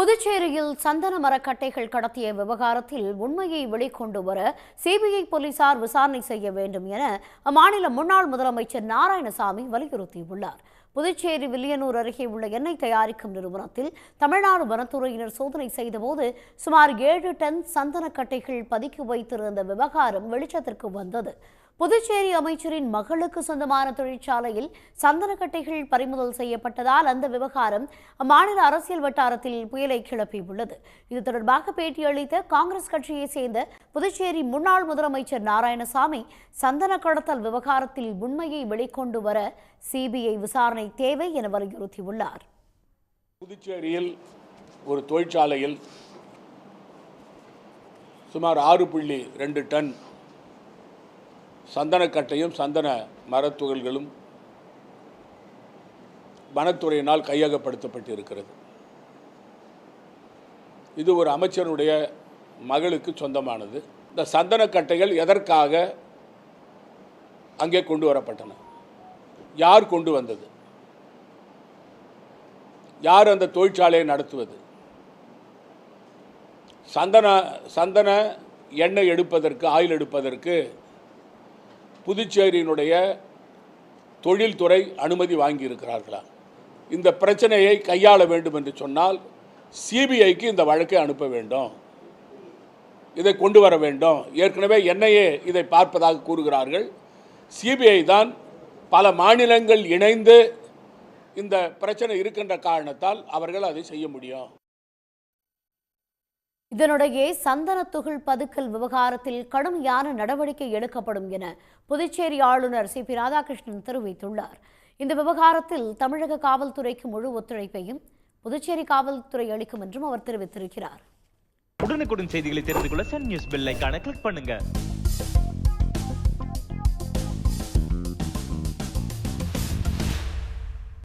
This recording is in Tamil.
புதுச்சேரியில் சந்தன மரக்கட்டைகள் கடத்திய விவகாரத்தில் உண்மையை வெளிக்கொண்டு வர சிபிஐ போலீசார் விசாரணை செய்ய வேண்டும் என அம்மாநில முன்னாள் முதலமைச்சர் நாராயணசாமி வலியுறுத்தியுள்ளார். புதுச்சேரி வில்லியனூர் அருகே உள்ள எண்ணெய் தயாரிக்கும் நிறுவனத்தில் தமிழ்நாடு வனத்துறையினர் சோதனை செய்தபோது சுமார் ஏழு டன் சந்தனக்கட்டைகள் பதுக்கி வைத்திருந்த விவகாரம் வெளிச்சத்திற்கு வந்தது. புதுச்சேரி அமைச்சரின் மகளுக்கு சொந்தமான தொழிற்சாலையில் சந்தனக்கட்டைகள் பறிமுதல் செய்யப்பட்டதால் அந்த விவகாரம் அம்மாநில அரசியல் வட்டாரத்தில் புயலை கிளப்பியுள்ளது. இது தொடர்பாக பேட்டியளித்த காங்கிரஸ் கட்சியைச் சேர்ந்த புதுச்சேரி முன்னாள் முதலமைச்சர் நாராயணசாமி சந்தன கடத்தல் விவகாரத்தில் உண்மையை வெளிக்கொண்டு வர சிபிஐ விசாரணை தேவை என வலியுறுத்தியுள்ளார். புதுச்சேரியில் ஒரு தொழிற்சாலையில் சுமார் ஆறு புள்ளி ரெண்டு டன் சந்தனக்கட்டையும் சந்தன மரத்துகள்களும் வனத்துறையினால் கையகப்படுத்தப்பட்டிருக்கிறது. இது ஒரு அமைச்சருடைய மகளுக்கு சொந்தமானது. இந்த சந்தனக்கட்டைகள் எதற்காக அங்கே கொண்டு வரப்பட்டன? யார் கொண்டு வந்தது? யார் அந்த தொழிற்சாலையை நடத்துவது? சந்தன சந்தன எண்ணெய் எடுப்பதற்கு ஆயில் எடுப்பதற்கு புதுச்சேரியினுடைய தொழில்துறை அனுமதி வாங்கியிருக்கிறார்களா? இந்த பிரச்சனையை கையாள வேண்டும் என்று சொன்னால் சிபிஐக்கு இந்த வழக்கை அனுப்ப வேண்டும். இதை கொண்டு வர வேண்டும். ஏற்கனவே என்ஐஏ இதை பார்ப்பதாக கூறுகிறார்கள். சிபிஐ தான் பல மாநிலங்கள் இணைந்து இந்த பிரச்சனை இருக்கின்ற காரணத்தால் அவர்கள் அதை செய்ய முடியும். இதனிடையே சந்தனத்துகள் பதுக்கல் விவகாரத்தில் கடுமையான நடவடிக்கை எடுக்கப்படும் என புதுச்சேரி ஆளுநர் சி. பி. ராதாகிருஷ்ணன் தெரிவித்துள்ளார். இந்த விவகாரத்தில் தமிழக காவல்துறைக்கு முழு ஒத்துழைப்பையும் புதுச்சேரி காவல்துறை அளிக்கும் என்றும் அவர் தெரிவித்திருக்கிறார். உடனுக்குடன் செய்திகளை தெரிந்து கொள்ள சன் நியூஸ் பெல் கிளிக் பண்ணுங்க.